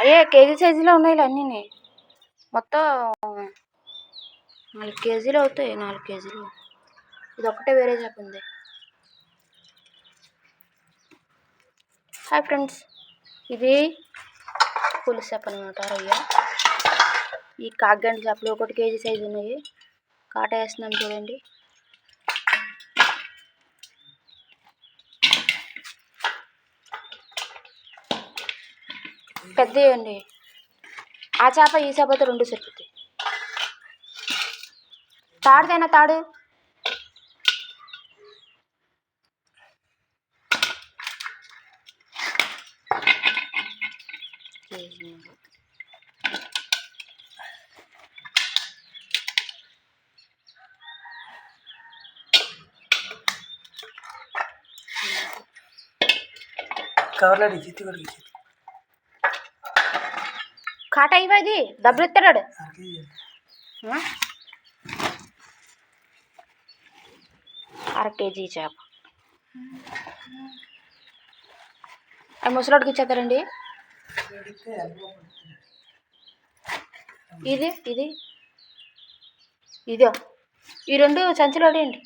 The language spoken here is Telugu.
అయ్యే కేజీ సైజులో ఉన్నాయి అన్నీ మొత్తం నాలుగు కేజీలు అవుతాయి నాలుగు కేజీలు. ఇది ఒక్కటే వేరే చేప ఉంది. హాయ్ ఫ్రెండ్స్ ఇది పులి చేప అనమాట రొయ్య. ఈ కాగంటి చేపలు ఒకటి కేజీ సైజు ఉన్నాయి కాట వేస్తున్నాను చూడండి. పెద్దయండి ఆ చేప ఈ చేపతో రెండు సరిపోతాయి. తాడుదైనా తాడు. కవర్లో జిత్తి కూడా జిత్తి కాట ఇవ్వ ఇది డబ్బులు ఇస్తాడు అర కేజీ చేప. అది ముసలోడికి ఇచ్చేస్తారండి. ఇది ఇది ఇదో. ఈ రెండు సంచులు అడియండి